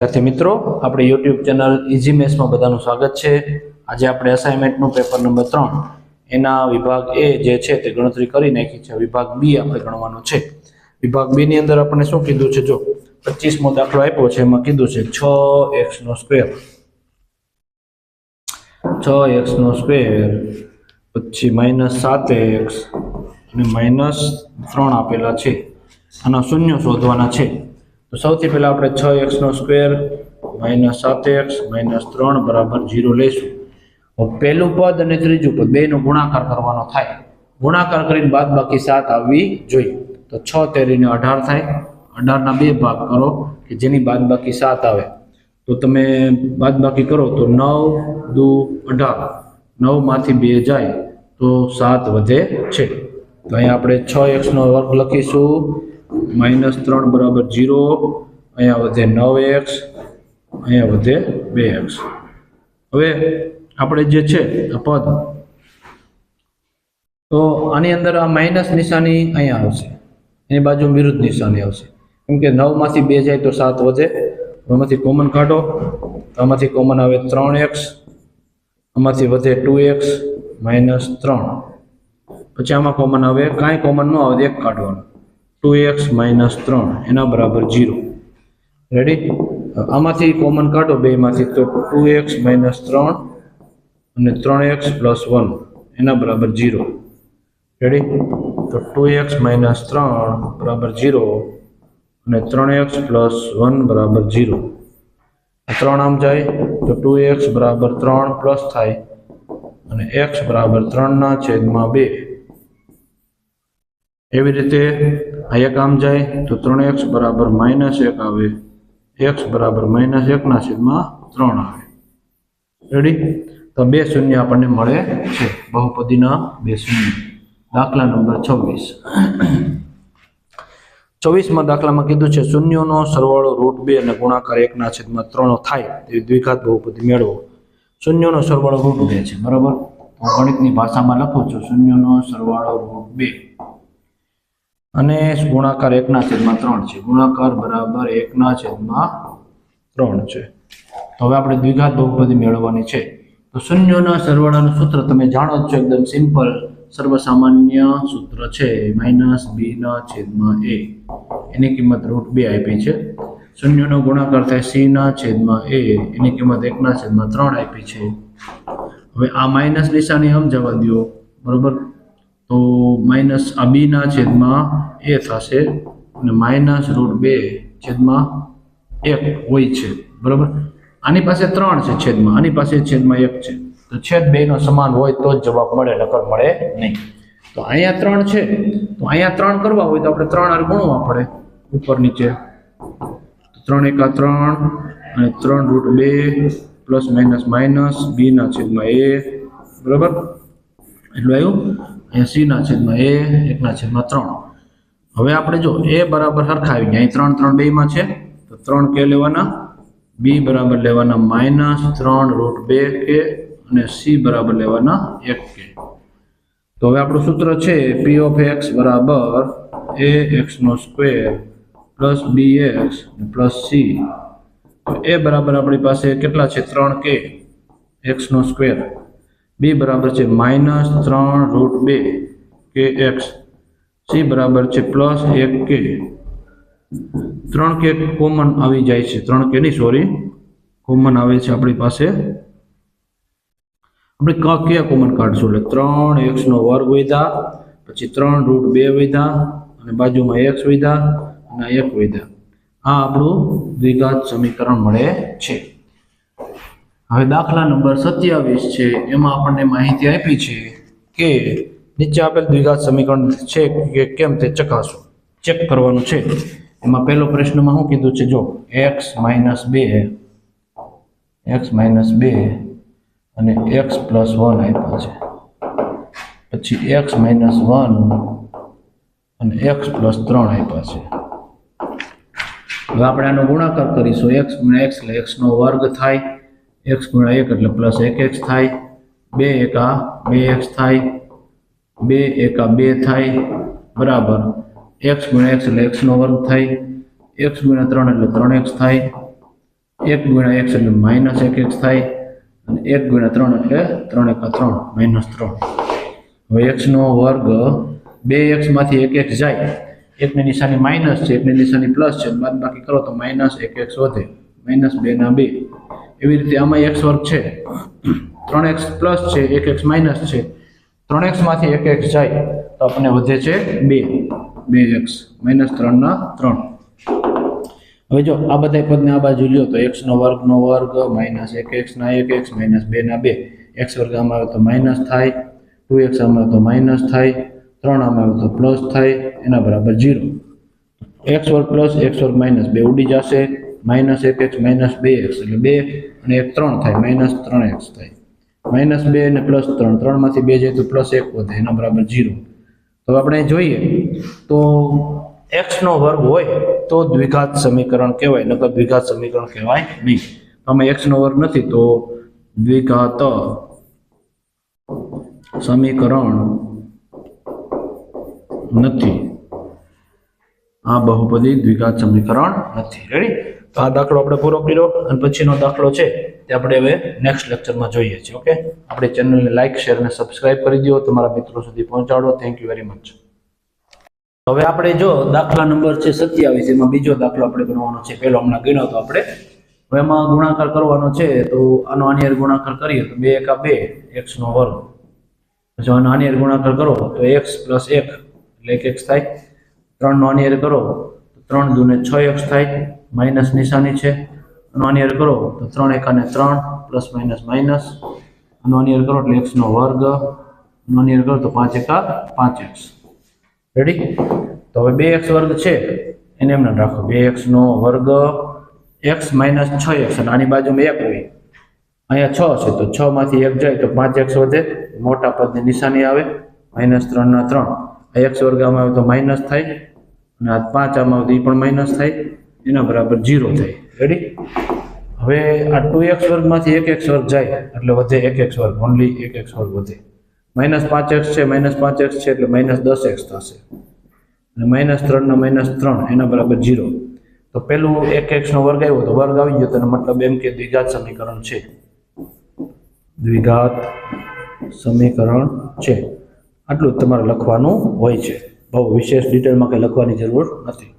વિદ્યાર્થી મિત્રો, આપણે યુટ્યુબ ચેનલ ઇઝી મેથ્સમાં બધાનું સ્વાગત છે. આજે આપણે અસાઇનમેન્ટનું પેપર નંબર ત્રણ, એના વિભાગ એ જે છે તે ગણતરી કરી નાખી છે. વિભાગ બી આપણે ગણવાનો છે. વિભાગ બી ની અંદર આપણે શું કીધું છે? જો, પચીસમો દાખલો આપ્યો છે, એમાં કીધું છે છ એક્સ નો સ્ક્વેર. છ એક્સ નો સ્ક્વેર, પછી માઇનસ સાત એક્સ અને માઇનસ ત્રણ આપેલા છે. આના શૂન્ય શોધવાના છે. તો સૌથી પહેલાં આપણે છ એક્સનો સ્ક્વેર માઇનસ સાત એક્સ માઇનસ ત્રણ બરાબર જીરો લઈશું. પહેલું પદ અને ત્રીજું પદ બેનો ગુણાકાર કરવાનો થાય. ગુણાકાર કરીને બાદ બાકી સાત આવવી જોઈએ. તો છ તેરીને અઢાર થાય. અઢારના બે ભાગ કરો કે જેની બાદ બાકી સાત આવે. તો તમે બાદ બાકી કરો તો નવ દુ અઢાર. નવમાંથી બે જાય તો સાત વધે છે. તો અહીંયા આપણે છ એક્સનો વર્ગ લખીશું. માઇનસ ત્રણ બરાબર જીરો, અહીંયા વધે નવ એક્સ, અહીંયા વધે બે એક્સ. હવે આપણે જે છે આ પદ, તો આની અંદર આ માઇનસ નિશાની અહીંયા આવશે. એની બાજુ વિરુદ્ધ નિશાની આવશે. કેમ કે નવમાંથી બે જાય તો સાત વધે. આમાંથી કોમન કાઢો. આમાંથી કોમન આવે ત્રણ એક્સ, આમાંથી વધે ટુ એક્સ માઇનસ ત્રણ. પછી આમાં કોમન આવે. કાંઈ કોમન ન આવે, એક કાઢવાનું. ટુ એક્સ માઇનસ ત્રણ, એના બરાબર જીરો. રેડી આમાંથી કોમન કાઢો, બેમાંથી તો ટુ એક્સ માઇનસ ત્રણ અને ત્રણ એક્સ પ્લસ વન, એના બરાબર જીરો. રેડી તો ટુ એક્સ માઇનસ ત્રણ બરાબર જીરો અને ત્રણ એક્સ પ્લસ વન બરાબર જીરો. ત્રણ આમ જાય, તો ટુ એક્સ બરાબર ત્રણ પ્લસ થાય અને એક્સ બરાબર ત્રણના છેદમાં બે. એવી રીતે આ એક આમ જાય તો ત્રણ એક્સ બરાબર માઇનસ એક આવે. એક્સ બરાબર માઇનસ એકના છેદમાં ત્રણ આવે. રેડી તો બે શૂન્ય આપણને મળે છે. બહુપદીના બે શૂન્ય. દાખલા નંબર છવ્વીસ. ચોવીસમાં દાખલામાં કીધું છે, શૂન્યોનો સરવાળો રૂટ બે અને ગુણાકાર એકના છેદમાં ત્રણ થાય. તેવી દ્વિઘાત બહુપદી મેળવો. શૂન્યોનો સરવાળો રૂટ બે છે. બરાબર? હું ગણિતની ભાષામાં લખું છું. શૂન્યોનો સરવાળો રૂટ બે. અને ગુણાકાર એકના છેદમાં ત્રણ છે. ગુણાકાર બરાબર એકના છેદમાં ત્રણ છે. તો હવે આપણે દ્વિઘાત બહુપદી મેળવવાની છે. તો શૂન્યોના સરવાળાનું સૂત્ર તમે જાણો જ છો, એકદમ સિમ્પલ. સર્વસામાન્ય સૂત્ર છે, માઇનસ બીના છેદમાં એ. એની કિંમત રૂટ બે આપી છે. શૂન્યનો ગુણાકાર થાય સીના છેદમાં એ, એની કિંમત એકના છેદમાં ત્રણ આપી છે. હવે આ માઇનસ નિશાની સમજાવવા દો બરોબર? તો માઇનસ આ બીના છેદમાં એ થશે અને માઇનસ રૂટ બે છેદમાં એક હોય છે. બરાબર? આની પાસે ત્રણ છે છેદમાં. આની પાસે છેદમાં એક છે. તો છેદ બેનો સમાન હોય તો જ જવાબ મળે, નકર મળે નહીં. તો અહીંયા ત્રણ છે. તો અહીંયા ત્રણ કરવા હોય તો આપણે ત્રણ આર ગુણવા પડે ઉપર નીચે. ત્રણ એકા ત્રણ અને ત્રણ રૂટ બે પ્લસ માઇનસ માઇનસ બીના છેદમાં એ. બરાબર? એટલું આવ્યું? અહીંયા સીના છેદમાં એ એકના છેદમાં ત્રણ. હવે આપણે જો એ બરાબર સરખા ગયા. અહીં ત્રણ ત્રણ બેમાં છે. તો ત્રણ કે લેવાના? બી બરાબર લેવાના માઇનસ ત્રણ રૂટ બે કે અને સી બરાબર લેવાના એક કે. તો હવે આપણું સૂત્ર છે પી ઓફ એક્સ બરાબર a એક્સનો square plus b x plus c a બરાબર આપણી પાસે કેટલા છે? ત્રણ કે એક્સનો સ્ક્વેર. બી બરાબર છે માઇનસ ત્રણ રૂટ બે કે એક્સ સી બરાબર છે પ્લસ એક કે. ત્રણ કે કોમન આવી જાય છે. ત્રણ કે નહીં સોરી કોમન આવે છે આપણી પાસે. આપણે કયા કોમન કાઢશું? એટલે ત્રણ એક્સ નો વર્ગ વધ્યા પછી ત્રણ રૂટ બે વધ્યા અને બાજુમાં એક્સ વધ્યા અને એક વધ્યા આ આપણું દ્વિઘાત સમીકરણ મળે છે. હવે દાખલા નંબર સત્યાવીસ છે, એમાં આપણને માહિતી આપી છે કે નીચે આપેલ દ્વિઘાત સમીકરણ છે કે કેમ તે ચકાસો. ચેક કરવાનું છે. એમાં પહેલો પ્રશ્નમાં શું કીધું છે? જો એક્સ માઇનસ બે એક્સ માઇનસ બે અને એક્સ પ્લસ વન આપ્યા છે. પછી એક્સ માઇનસ વન અને એક્સ પ્લસ ત્રણ આપ્યા છે. હવે આપણે આનો ગુણાકાર કરીશું. એક્સ ગુણ્યા એક્સ એટલે એક્સનો વર્ગ થાય. એક્સ ગુણ્યા એક એટલે પ્લસ એક એક્સ થાય, બે એકા બે એક્સ થાય, બે એકા બે થાય, બરાબર. એક્સ ગુણ્યા એક્સ એટલે એક્સનો વર્ગ થાય, એક્સ ગુણ્યા ત્રણ એટલે ત્રણ એક્સ થાય, એક ગુણ્યા એક્સ એટલે માઇનસ એક એક્સ થાય, અને એક ગુણ્યા ત્રણ એટલે ત્રણ એકા ત્રણ, માઇનસ ત્રણ. હવે એક્સનો વર્ગ બે એક્સમાંથી એક એક્સ જાય, એકની નિશાની માઇનસ છે, એકની નિશાની પ્લસ છે બાદ બાકી કરો તો માઇનસ એક એક્સ વધે. માઇનસ બે ના બે. એવી રીતે આમાં એક્સ વર્ગ છે. ત્રણ એક્સ પ્લસ છે, એક એક્સ માઇનસ છે. ત્રણ એક્સમાંથી એક એક્સ જાય, તો આપણને વધે છે બે. બે એક્સ માઇનસ ત્રણના ત્રણ. હવે જો આ બધા પદને આ બાજુ લ્યો, તો એક્સ નો વર્ગ માઇનસ એક એક્સ ના એક એક્સ માઇનસ બે ના બે. એક્સ વર્ગ આમાં આવે તો માઇનસ થાય, ટુ એક્સ આમાં આવે તો માઇનસ થાય, ત્રણ આમાં આવે તો પ્લસ થાય, એના બરાબર જીરો એક્સ વર્ગ પ્લસ, એક્સ વર્ગ માઇનસ બે ઉડી જશે. માઇનસ એક એક્સ, માઇનસ બે એક્સ, એટલે બે અને એક ત્રણ થાય, માઇનસ ત્રણ એક્સ થાય. માઇનસ બે અને પ્લસ ત્રણ, ત્રણમાંથી બે જાય તો પ્લસ એક વધે, એના બરાબર જીરો તો આપણે જોઈએ, તો એક્સનો વર્ગ હોય તો દ્વિઘાત સમીકરણ કહેવાય, નકર દ્વિઘાત સમીકરણ કહેવાય નહીં. આમાં એક્સનો વર્ગ નથી, તો દ્વિઘાત સમીકરણ નથી. આ બહુપદી દ્વિઘાત સમીકરણ નથી. રેડી તો આ દાખલો આપણે પૂરો કર્યો અને પછીનો દાખલો છે તે આપણે હવે નેક્સ્ટ લેક્ચરમાં જોઈએ છીએ ઓકે આપણી ચેનલને લાઇક શેર અને સબસ્ક્રાઇબ કરી દો. તમારા મિત્રો સુધી પહોંચાડો. થેન્ક યુ વેરી મચ હવે આપણે જો દાખલા નંબર છે સત્યાવીસ, એમાં બીજો દાખલો આપણે ગણવાનો છે. પેલો હમણાં ગણ્યો તો આપણે. હવે એમાં ગુણાકાર કરવાનો છે, તો આનો આની ગુણાકાર કરીએ, તો બે એકા બે એક્સ નો વર્ગ. જો આનો આની ગુણાકાર કરો, તો એક્સ પ્લસ એક, એટલે એક એક્સ થાય. ત્રણ નો આની કરો, તો ત્રણ દૂને છ એક્સ થાય, માઇનસ નિશાની છે. આનો આની કરો, તો ત્રણ એકાને ત્રણ પ્લસ માઇનસ માઇનસ. આનો આની કરો, એટલે એક્સ નો વર્ગ. આનો આની કરો, તો પાંચ એકા પાંચ એક્સ. રેડી તો હવે બે એક્સ વર્ગ છે, એને એમને રાખો. બે એક્સ નો વર્ગ, એક્સ માઇનસ છ એક્સ, અને આની બાજુમાં એક હોય. અહીંયા છ છે, તો છ માંથી એક જાય, તો પાંચ એક્સ વધે. મોટા પદની નિશાની આવે, માઇનસ ત્રણ ના ત્રણ. એક્સ વર્ગ આવે તો માઇનસ થાય. અને આ પાંચ આમાં આવે પણ માઇનસ થાય, એના બરાબર જીરો થાય. રેડી હવે આ ટુ એક્સ વર્ગમાંથી એક એક્સ વર્ગ જાય, એટલે વધે એક એક્સ વર્ગ. ઓનલી એક એક્સ વર્ગ વધે. માઇનસ પાંચ એક્સ છે માઇનસ પાંચ એક્સ છે, એટલે માઇનસ દસ એક્સ થશે. અને માઇનસ ત્રણના માઇનસ ત્રણ, એના બરાબર જીરો તો પેલું એક એક્સનો વર્ગ આવ્યો તો વર્ગ આવી ગયો, તો એનો મતલબ એમ કે દ્વિઘાત સમીકરણ છે. દ્વિઘાત સમીકરણ છે. આટલું તમારે લખવાનું હોય છે. બહુ વિશેષ ડિટેલમાં કંઈ લખવાની જરૂર નથી.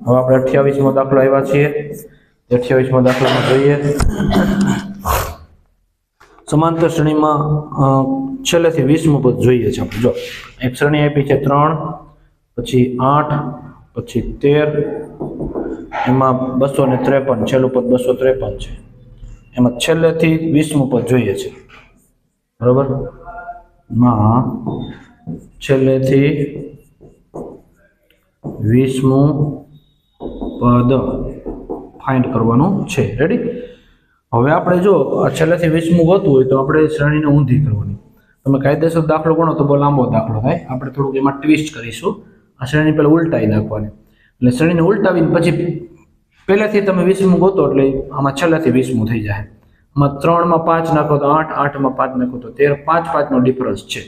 હવે આપણે અઠ્યાવીસમો દાખલો આવ્યા છીએ. અઠ્યાવીસમો દાખલામાં જોઈએ. સમાંતર શ્રેણીમાં છેલ્લેથી વીસમું પદ જોઈએ છે જો, એક શ્રેણી આપી છે ત્રણ, પછી આઠ, પછી તેર. એમાં બસો ને ત્રેપન, છેલ્લું પદ બસો ત્રેપન છે. એમાં છેલ્લેથી વીસમું પદ જોઈએ છે. બરોબર? માં છેલ્લેથી વીસમું પદ ફાઇન્ડ કરવાનું છે. રેડી હવે આપણે જો છેલ્લેથી વીસમું હોતું હોય તો આપણે શ્રેણીને ઊંધી કરવાની. તમે કાયદેસર દાખલો ગણો તો બહુ લાંબો દાખલો થાય. આપણે થોડુંક એમાં ટ્વિસ્ટ કરીશું. આ શ્રેણી પહેલાં ઉલટાવી નાખવાની. એટલે શ્રેણીને ઉલટાવીને પછી પહેલેથી તમે વીસમું ગોતો એટલે આમાં છેલ્લેથી વીસમું થઈ જાય. આમાં ત્રણમાં પાંચ નાખો તો આઠ, આઠમાં પાંચ નાખો તો તેર, પાંચ, પાંચનો ડિફરન્સ છે.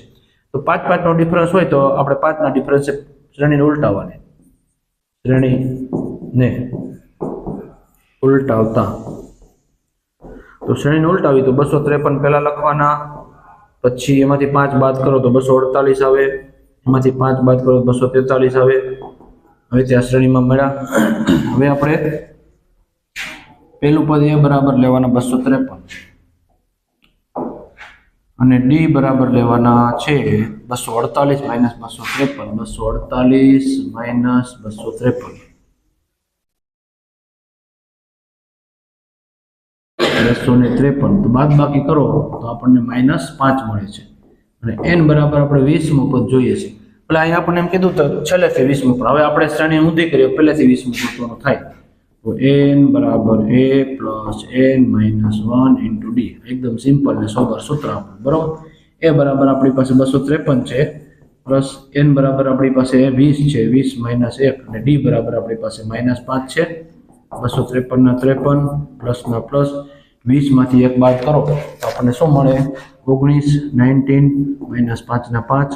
તો પાંચ, પાંચનો ડિફરન્સ હોય તો આપણે પાંચના ડિફરન્સે શ્રેણીને ઉલટાવવાની. શ્રેણીને ઉલટાવતા તો શ્રેણીને ઉલટાવી તો બસો ત્રેપન પહેલાં લખવાના પછી એમાંથી પાંચ બાદ કરો તો બસો અડતાલીસ આવે એમાંથી પાંચ બાદ કરો તો બસો તેતાલીસ આવે હવે ત્યાં શ્રેણીમાં મળ્યા હવે આપણે પેલું પદ એ બરાબર લેવાના બસો ત્રેપન અને ડી બરાબર લેવાના છે બસો અડતાલીસ માઇનસ બસો ત્રેપન. બસો અડતાલીસ માઇનસ બસો ત્રેપન. બસો ને ત્રેપન. તો બાદ બાકી કરો, તો આપણને માઇનસ પાંચ મળે છે. અને એન બરાબર આપણે વીસમું પદ જોઈએ છે. એટલે અહીંયા આપણને એમ કીધું છેલ્લેથી વીસમું પણ હવે આપણે શ્રેણી ઊંધી કરીએ, પહેલેથી વીસમું ગોતવાનું થાય. તો એન બરાબર a plus n minus one into d એકદમ સિમ્પલ ને સોબર સૂત્ર આપણું, બરાબર? એ બરાબર આપણી પાસે બસો ત્રેપન છે, પ્લસ એન બરાબર આપણી પાસે વીસ છે, વીસ માઇનસ એક અને ડી બરાબર આપણી પાસે માઇનસ પાંચ છે. બસો ત્રેપનના ત્રેપન પ્લસના પ્લસ વીસમાંથી એક બાદ કરો. તો આપણને શું મળે? ઓગણીસ નાઇન્ટીન માઇનસ પાંચના પાંચ,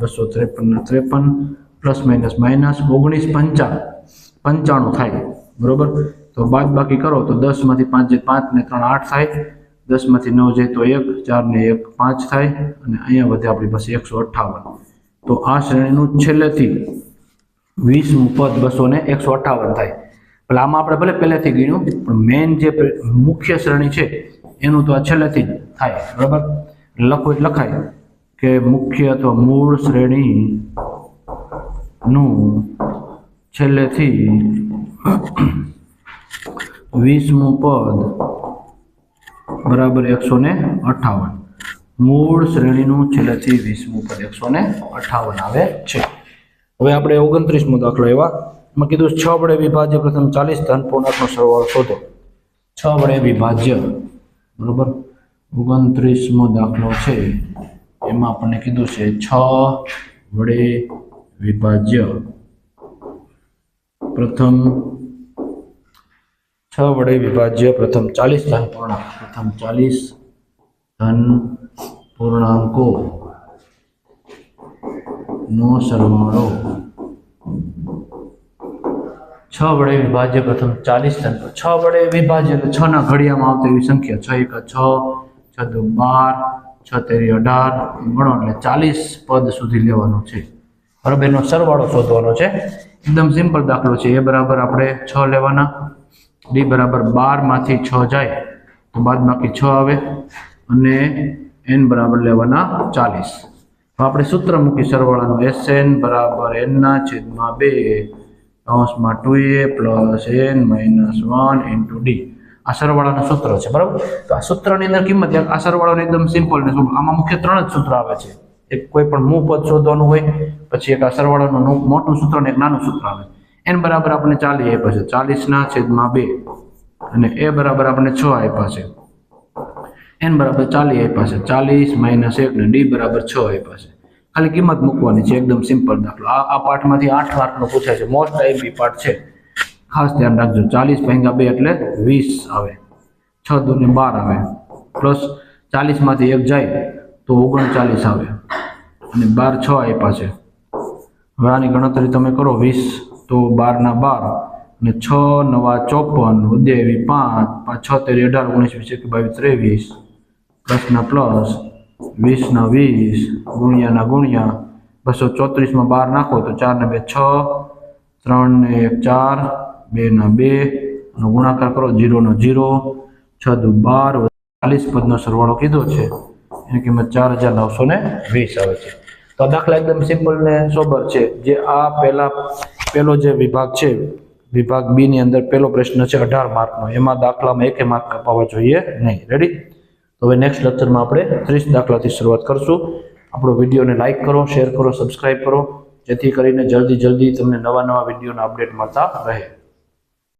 બસો ત્રેપનના ત્રેપન, પ્લસ માઇનસ માઇનસ ઓગણીસ પંચા, પંચાણું થાય. બરોબર? તો બાદ બાકી કરો તો દસમાંથી પાંચ જાય પાંચ ને ત્રણ આઠ થાય. દસમાંથી નવ જાય તો એક, ચાર ને એક પાંચ થાય અને અહીંયા વધે આપણી પાસે એકસો અઠ્ઠાવન. તો આ શ્રેણીનું છેલ્લેથી વીસમું પદ બસો ને એકસો અઠ્ઠાવન થાય. એટલે આમાં આપણે ભલે પહેલેથી ગણ્યું, પણ મેઇન જે મુખ્ય શ્રેણી છે, એનું તો આ છેલ્લેથી જ થાય. બરાબર? એટલે લખાય કે મુખ્ય અથવા મૂળ શ્રેણી નું છેલ્લેથી વીસમું પદ બરાબર એકસો ને અઠ્ઠાવન મૂળ શ્રેણીનું છેલ્લેથી વીસમું પદ એકસો ને અઠાવન આવે છે. હવે આપણે ઓગણત્રીસમો દાખલો એવા એમાં કીધું છ વડે વિભાજ્ય પ્રથમ ચાલીસ, ધન પૂર્ણાંકનો સરવાળો શોધો. છ વડે વિભાજ્ય, બરાબર? ઓગણત્રીસમો દાખલો છે. એમાં આપણને કીધું છે છ વડે વિભાજ્ય. પ્રથમ છ વડે વિભાજ્ય, પ્રથમ ચાલીસ ધન પૂર્ણાંક, પ્રથમ ચાલીસ ધન પૂર્ણાંકો. નો સરવાળો છ વડે વિભાજ્ય, પ્રથમ ચાલીસ ધન. છ વડે વિભાજ્ય એટલે છ ના ઘડિયામાં આવતી એવી સંખ્યા, છ એક, છ છ દુ બાર, છ તેરી અઢાર, ગણો એટલે ચાલીસ પદ સુધી લેવાનું છે. બરાબર, એનો સરવાળો શોધવાનો છે. એકદમ સિમ્પલ દાખલો છે. એ બરાબર આપણે છ લેવાના. ડી બરાબર બારમાંથી છ જાય તો બાદ બાકી છ આવે અને એન બરાબર લેવાના ચાલીસ. તો આપણે સૂત્ર મૂકી સરવાળાનું એસ એન બરાબર એનના છેદમાં બે કૌંસમાં two a plus n minus one into d આ સરવાળાનું સૂત્ર છે, બરાબર? તો આ સૂત્રની અંદર કિંમત આ સરવાળાનું એકદમ સિમ્પલ ને આમાં મુખ્ય ત્રણ જ સૂત્ર આવે છે. એક કોઈ પણ મૂળ પદ શોધવાનું હોય, પછી એક આ સરવાળાનું મોટું સૂત્ર અને એક નાનું સૂત્ર આવે. એન બરાબર આપણે ચાલી આપ્યા છે. ચાલીસના છેદમાં બે. અને એ બરાબર આપણને છ આપ્યા છે. એન બરાબર ચાલી આપ્યા છે. ચાલીસ માઇનસ એક ને ડી બરાબર છ આપ્યા છે. ખાલી કિંમત મૂકવાની છે. એકદમ સિમ્પલ દાખલો. આ આ પાઠમાંથી આઠ માર્કનો પૂછાય છે. મોસ્ટ આઈબી પાઠ છે. ખાસ ધ્યાન રાખજો. ચાલીસ ભાગ્યા બે એટલે વીસ આવે. છ દૂને બાર આવે. પ્લસ ચાલીસમાંથી એક જાય તો ઓગણચાલીસ આવે. અને બાર છ આપ્યા છે. હવે આની ગણતરી તમે કરો વીસ, તો બારના બાર અને છ નવા ચોપન, ઉદેવી પાંચ પાંચ છ તેરી અઢાર, ઓગણીસ, વીસ એક બાવીસ, ત્રેવીસ પ્લસના પ્લસ, વીસના વીસ, ગુણ્યાના ગુણ્યા, બસો ચોત્રીસમાં બાર નાખો તો ચારને બે છ ત્રણ ને એક ચાર, બેના બે અને ગુણાકાર કરો જીરોનો જીરો, છ દુ બાર, ચાલીસ પદનો સરવાળો કીધો છે. એની કિંમત ચાર હજાર નવસો ને વીસ આવે છે. તો દાખલા એકદમ સિમ્પલ ને સોબર છે. જે આ પહેલા, પહેલો જે વિભાગ છે, વિભાગ બી ની અંદર પહેલો પ્રશ્ન છે અઢાર માર્કનો. એમાં દાખલામાં એકે માર્ક કપાવવા જોઈએ નહીં. રેડી હવે નેક્સ્ટ લેક્ચરમાં આપણે ત્રીસ દાખલાથી શરૂઆત કરશું. આપણો વિડીયોને લાઇક કરો શેર કરો સબસ્ક્રાઈબ કરો. જેથી કરીને જલ્દી જલ્દી તમને નવા નવા વિડીયોના અપડેટ મળતા રહે.